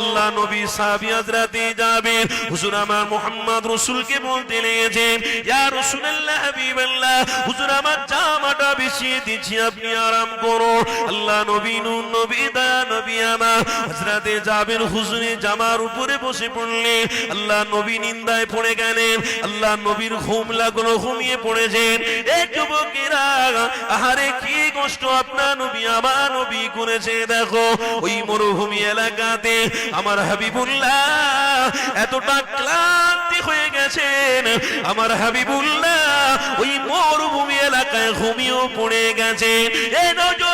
আল্লাহ নবী সাহাবী হযরতে যাবে হুজুর আমার মুহাম্মদ রাসূলকে বলতে লেগেছেন ইয়া রাসূলুল্লাহ, হাবিবাল্লাহ, হুজুর আমার জামাটা বিছিয়ে দিচ্ছি, আপনি আরাম করুন আল্লাহ নবী, নূর নবী, দয়া নবী আমার, হযরতে যাবেন হুজুরে জামার উপরে বসে পড়লেন। আল্লাহ নবী নিন্দায় পড়ে গেলেন। আল্লাহ নবীর ঘুম লাগল, ঘুমিয়ে পড়েছেন। এই যুবকেরা, আহারে কি কষ্ট, আপনার নবী, আমার নবী করেছে, দেখো, ওই মরুভূমি এলাকাতে আমার হাবিবুল্লাহ এতটা ক্লান্তি হয়ে গেছেন। আমার হাবিবুল্লাহ ওই মরুভূমি এলাকায় ঘুমিয়েও পড়ে গেছে এই নজর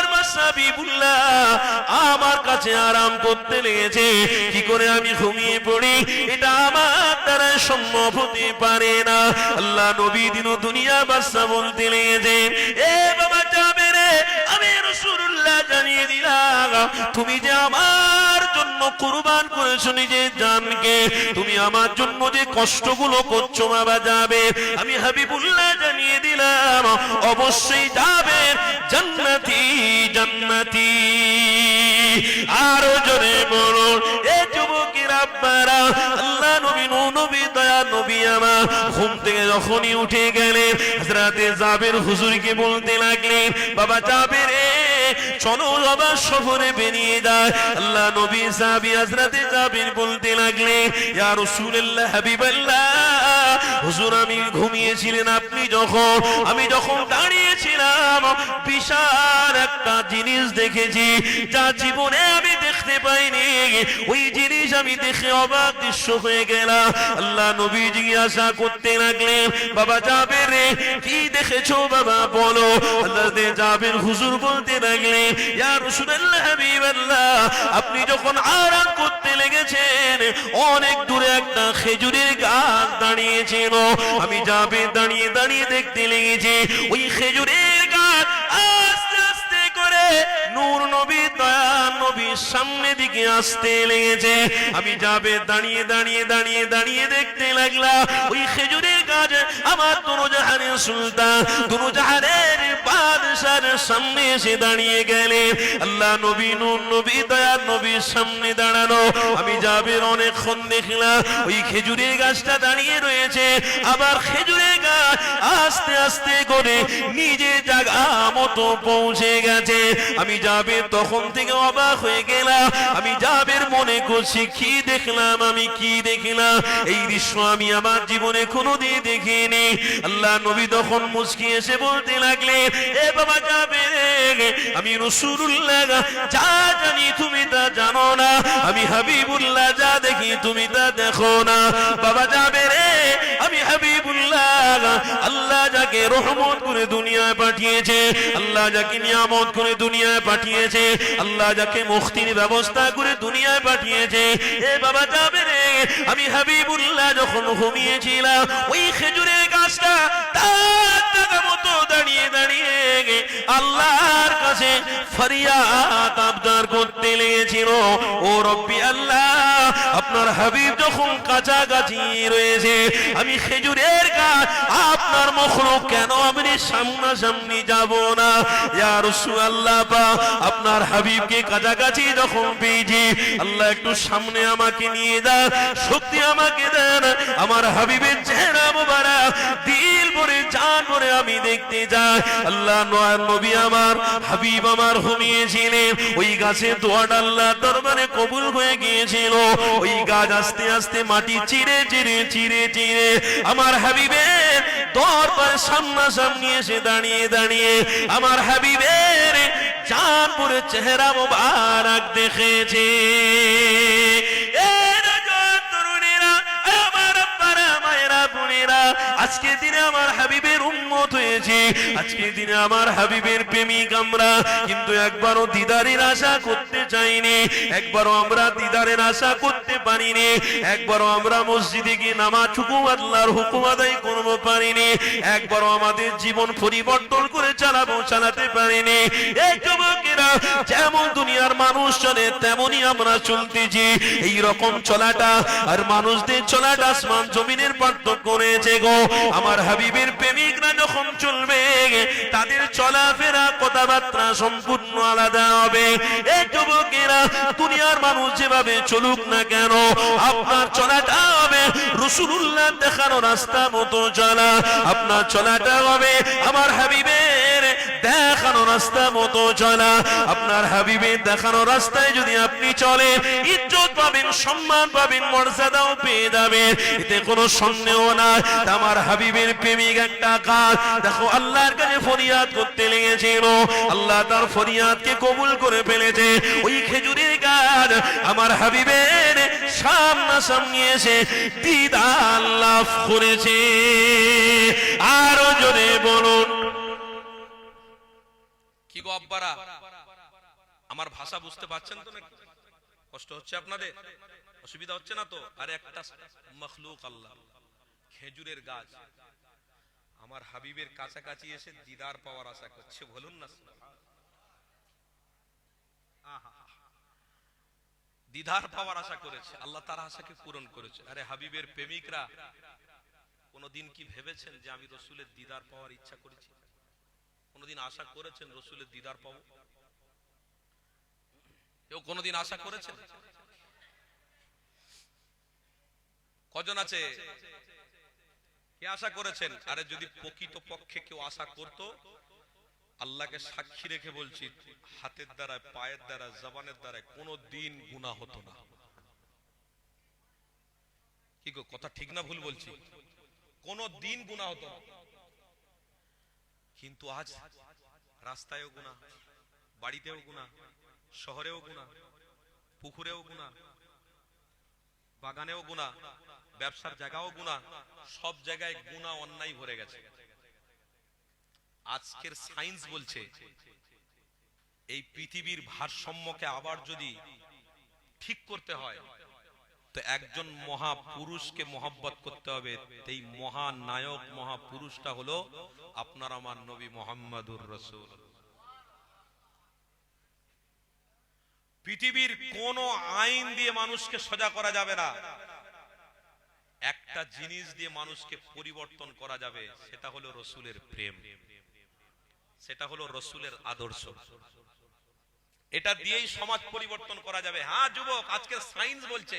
আমার কাছে আরাম করতে লেগেছে। কি করে আমি ঘুমিয়ে পড়ি? এটা আমার দ্বারা সম্ভব হতে পারে না। আল্লাহ নবী দিন দুনিয়া বাদশা বলতে লেগেছে, এ বাবা যাবে রে, আমি রাসূলুল্লাহ জানিয়ে দিলাম, তুমি যে আমার জন্য কুরবান করেছ নিজের জানকে, তুমি আমার জন্য যে কষ্টগুলো করছ বাবা যাবে, আমি হাবিবুল্লাহ জানিয়ে দিলাম, অবশ্যই যাবে জান্নাতি জান্নাতি। আরও জোরে বলুন, এ যুবকের আব্বারা, আল্লাহ নবী নবী দয়া, নবী আমার। ঘুম থেকে যখনই উঠে গেলেন, হযরতে জাবের হুজুরকে বলতে লাগলেন, বাবা জাবের চলো আবার সফরে বেরিয়ে যায়। আল্লাহ নবী সাহাবি হাজরাতে বলতে লাগলে ইয়া রাসূলুল্লাহ, হাবিবাল্লাহ, হুজুর আমি ঘুমিয়েছিলেন আপনি যখন? আমি যখন দাঁড়িয়েছিলাম, বিশাল একটা জিনিস দেখেছি, যা জীবনে আমি দেখতে পাইনি। ওই জিনিস আমি দেখে অবাক দৃশ্য হয়ে গেলাম। আল্লাহ নবী জিজ্ঞাসা করতে লাগলেন, বাবা যাবে রে, কি দেখেছ বাবা বলো? আল্লাহ যাবেন হুজুর বলতে লাগলেন, ইয়া রাসূলুল্লাহ, হাবিবাল্লাহ, আপনি যখন আরাম করতে লেগেছেন, অনেক দূরে একটা খেজুরের গাছ দাঁড়িয়েছিল। আমি যাবে দাঁড়িয়ে দাঁড়িয়ে দেখতে লেগেছি। ওই খেজুরের নবীর সামনে দিকে আসতে লেগেছে। আমি যাবে দাঁড়িয়ে দাঁড়িয়ে দাঁড়িয়ে দাঁড়িয়ে দেখতে লাগলাম। ওই খেজুরের গাছ আমার দুরজাহানের সুলতান দুরজাহানের বাদশার সামনে এসে দাঁড়িয়ে গেলে আল্লাহ নবী নূর, নবী দয়া নবীর সামনে দাঁড়ানো আমি যাবের অনেকক্ষণ দেখলাম, ওই গাছটা দাঁড়িয়ে রয়েছে। আবার গাছ আস্তে আস্তে করে নিজে মতো পৌঁছে গেছে। আমি যাবে তখন থেকে অবাক হয়ে গেলাম। আমি যাবের মনে করছি, কি দেখলাম, আমি কি দেখলাম? এই দৃশ্য আমি আমার জীবনে কোনোদিন দেখিনি। আল্লাহ নবী তখন মুচকি এসে বলতে লাগলে, এ বাবা যাবে আমি রসুল্লাহ যা জানি তুমি তা জানো না। আমি হাবিবুল্লাহ, যা দেখি তুমি তা দেখো না। বাবা যাবে রে, আমি হাবিবুল্লাহ, আল্লাহ যাকে রহমত করে দুনিয়ায় পাঠিয়েছে, আল্লাহ যাকে নিয়ামত করে দুনিয়ায় পাঠিয়েছে, আল্লাহ যাকে মুক্তির ব্যবস্থা করে দুনিয়ায় পাঠিয়েছে, এ বাবা যাবে রে আমি হাবিবুল্লাহ যখন ঘুমিয়েছিলাম, ওই খেজুরের গাছটা মতো দাঁড়িয়ে দাঁড়িয়ে আল্লাহর কাছে ফরিয়াদ আবদার করতে লেগেছিল। ও রব্বি আল্লাহ, আপনার হাবিব যখন কাছাকাছি রয়েছে, আমি খেজুরের গাছ আপনার মখলুক কেন আমি সামনাসামনি যাব না? আপনার হাবিবকে কাছাকাছি যখন পেয়েছি, আল্লাহ একটু সামনে আমাকে নিয়ে যান শক্তি আমাকে দেন। আমার হাবিবের চেহারা মোবারক, দিল ভরে, জান ভরে আমি দেখতে যাই। আল্লাহ নবী আমার, হাবিব আমার ঘুমিয়েছিলেন। ওই গাছে দোয়াটা আল্লাহ দরবারে কবুল হয়ে গিয়েছিল। ওই গাছ আস্তে আস্তে মাটি চিরে চিরে চিরে চিরে আমার হাবিবের দরবার সামনাসামনি এসে দাঁড়িয়ে দাঁড়িয়ে আমার হাবিবের চাঁদপুরের চেহারা মোবারক দেখেছে। আজকে দিনে আমার হাবিবের উম্মত হয়েছে। আজকে দিনে আমার হাবিবের প্রেমিক আমরা। কিন্তু একবারও দিদারের আশা করতে চাইনি। একবারও আমরা দিদারের আশা করতে পারিনি। একবারও আমরা মসজিদে গিয়ে নামাজ হুকুম আল্লাহর হুকুম আদায় করব পারিনি। একবারও আমাদের জীবন পরিবর্তন করে চালাবো, চালাতে পারিনি। এই যুবকেরা যেমন দুনিয়ার মানুষ চলে, তেমনই আমরা চলতেছি। এই রকম চলাটা আর মানুষদের চলাটা আসমান জমিনের পার্থক্য রয়েছে গো। আমার হাবিবের প্রেমিকরা যখন চলবে, তাদের চলাফেরা, কথাবার্তা সম্পূর্ণ আলাদা হবে। এই যুবকেরা, দুনিয়ার মানুষ যেভাবে চলুক না কেন, আপনার চলাটা হবে রসুল্লাহ দেখানো রাস্তা মতো চলা। আপনার চলাটা হবে আমার হাবিবের দেখানো রাস্তা মতো চলা আপনার হাবিবের দেখানো রাস্তায় যদি আপনি চলেন, ইজ্জত পাবেন, সম্মান পাবেন, মর্যাদাও পেয়ে যাবেন। এতে কোনো সন্দেহ না আমার হাবিবের প্রেমিক একটা কাজ। দেখো, আল্লাহর কাছে ফরিয়াদ করতে লেগেছিল। আল্লাহ তার ফরিয়াদকে কবুল করে ফেলেছে। ওই খেজুরের গাছ আমার হাবিবের সামনা সামনাসামনি এসে দিদার লাভ করেছে। আরও জোরে বলুন কি আমার ভাষা বুঝতে পারছেন তো কষ্ট হচ্ছে আপনাদের? অসুবিধা হচ্ছে না তো? আর একটা মখলুক আল্লাহ। খেজুরের গাছ। আমার হাবিবের কাছাকাছি এসে দিদার পাওয়ার আশা করছে, বলুন না। দিদার পাওয়ার আশা করেছে, আল্লাহ তার আশাকে পূরণ করেছে। আরে হাবিবের প্রেমিকরা, কোনদিন কি ভেবেছেন যে আমি রসুলের দিদার পাওয়ার ইচ্ছা করেছি? কোনদিন আশা করেছেন রসুলের দিদার পাবো? কেউ কোনদিন আশা করেছেন? কজন আছে? কে আশা করেছেন? আরে যদি প্রকৃত পক্ষে কেউ আশা করত, আল্লাহকে সাক্ষী রেখে বলছি, হাতের দ্বারা পায়ের দ্বারা জবানের দ্বারা কোনো দিন গুণা হতো না। কি গো, কথা ঠিক না ভুল বলছি? কোনো দিন গুণা হতো না। কিন্তু আজ রাস্তায়ও গুণা বাড়িতেও গুণা শহরেও গুণা পুকুরেও গুণা বাগানেও গুণা ব্যবসার জায়গাও গুণা সব জায়গায় গুণা অন্যায় ভরে গেছে। আজকের সায়েন্স বলছে, এই পৃথিবীর ভারসাম্যকে আবার যদি ঠিক করতে হয় তো একজন মহাপুরুষকে মহব্বত করতে হবে। এই মহানায়ক, মহাপুরুষটা হলো আপনার আমার নবী মোহাম্মদুর রসুল। পৃথিবীর কোন আইন দিয়ে মানুষকে সোজা করা যাবে না। একটা জিনিস দিয়ে মানুষকে পরিবর্তন করা যাবে, সেটা হলো রসুলের প্রেম। সেটা হলো রসুলের আদর্শ। এটা দিয়েই সমাজ পরিবর্তন করা যাবে। হ্যাঁ যুবক আজকের সায়েন্স বলছে।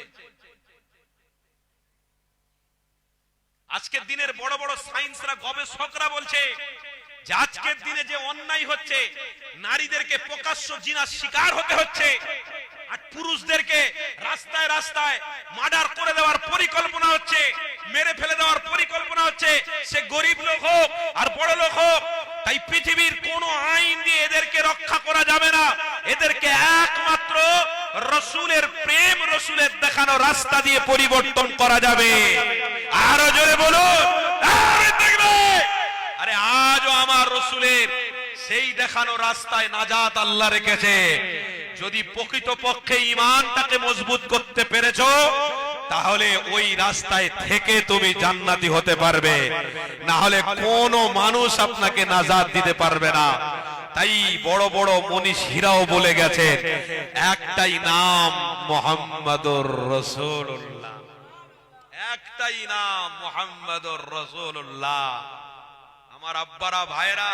আজকের দিনের বড় বড় সায়েন্সরা গবেষকরা বলছে যে আজকের দিনে যে অন্যায় হচ্ছে নারীদেরকে প্রকাশ্য জিনা শিকার হতে হচ্ছে আর পুরুষদেরকে রাস্তায় রাস্তায় মার্ডার করে দেওয়ার পরিকল্পনা হচ্ছে মেরে ফেলে দেওয়ার পরিকল্পনা হচ্ছে সে গরিব লোক হোক আর বড় লোক হোক তাই পৃথিবীর কোন আইন দিয়ে এদেরকে রক্ষা করা যাবে না। এদেরকে একমাত্র রসুলের প্রেম রসুলের দেখানো রাস্তা দিয়ে পরিবর্তন করা যাবে। আরও জোরে বলুন। আরে আজও আমার রসুলের সেই দেখানো রাস্তায় নাজাত আল্লাহ রেখেছে। যদি প্রকৃত পক্ষে ইমানটাকে মজবুত করতে পেরেছ, তাহলে ওই রাস্তায় থেকে তুমি জান্নাতি হতে পারবে। না হলে কোনো মানুষ আপনাকে নাজাত দিতে পারবে না। তাই বড় বড় মনীষীরাও বলে গেছেন একটাই নাম মোহাম্মদুর রসুল্লাহ একটাই নাম মোহাম্মদুর রসুল্লাহ আমার আব্বারা ভাইরা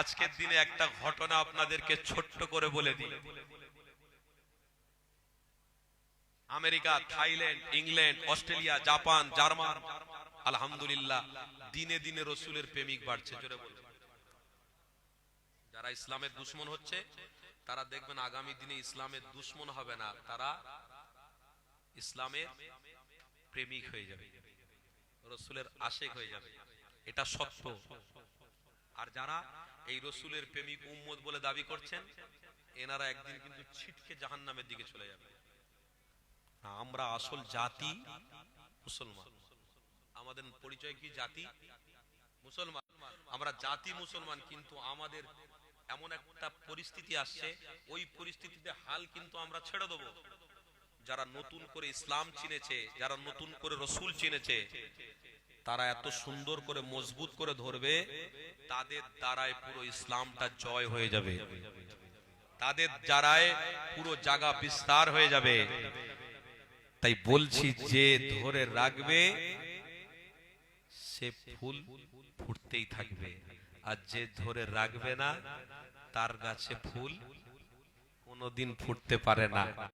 আজকের দিনে একটা ঘটনা আপনাদেরকে ছোট্ট করে বলে দিই। America, Thailand, England, Australia, Japan, German, আলহামদুলিল্লাহ, দিনে দিনে রসুলের প্রেমিক বাড়ছে, জোরে বলুন। যারা ইসলামের দুশ্মন হচ্ছে, তারা দেখবেন আগামী দিনে ইসলামের দুশ্মন হবে না, তারা ইসলামের প্রেমিক হয়ে যাবে, রসুলের আশেক হয়ে যাবে, এটা সত্য। আর যারা এই রসুলের প্রেমিক উম্মত বলে দাবি করছেন, এনারা একদিন কিন্তু ছিটকে জাহান্নামের দিকে চলে যাবে। আমরা আসল জাতি মুসলমান। আমাদের পরিচয় কি জাতি? মুসলমান। আমরা জাতি মুসলমান, কিন্তু আমাদের এমন একটা পরিস্থিতি আসছে, ওই পরিস্থিতিতে হাল কিন্তু আমরা ছেড়ে দেবো। যারা নতুন করে ইসলাম চিনেছে, যারা নতুন করে রসুল চিনেছে, তারা এত সুন্দর করে, মজবুত করে ধরবে, তাদের দ্বারায় পুরো ইসলামটা জয় হয়ে যাবে। তাদের দ্বারায় পুরো জায়গা বিস্তার হয়ে যাবে। তাই বলছি যে ধরে রাখবে, সে ফুল ফুটতেই থাকবে। আর যে ধরে রাখবে না তার গাছে ফুল কোনোদিন ফুটতে পারে না।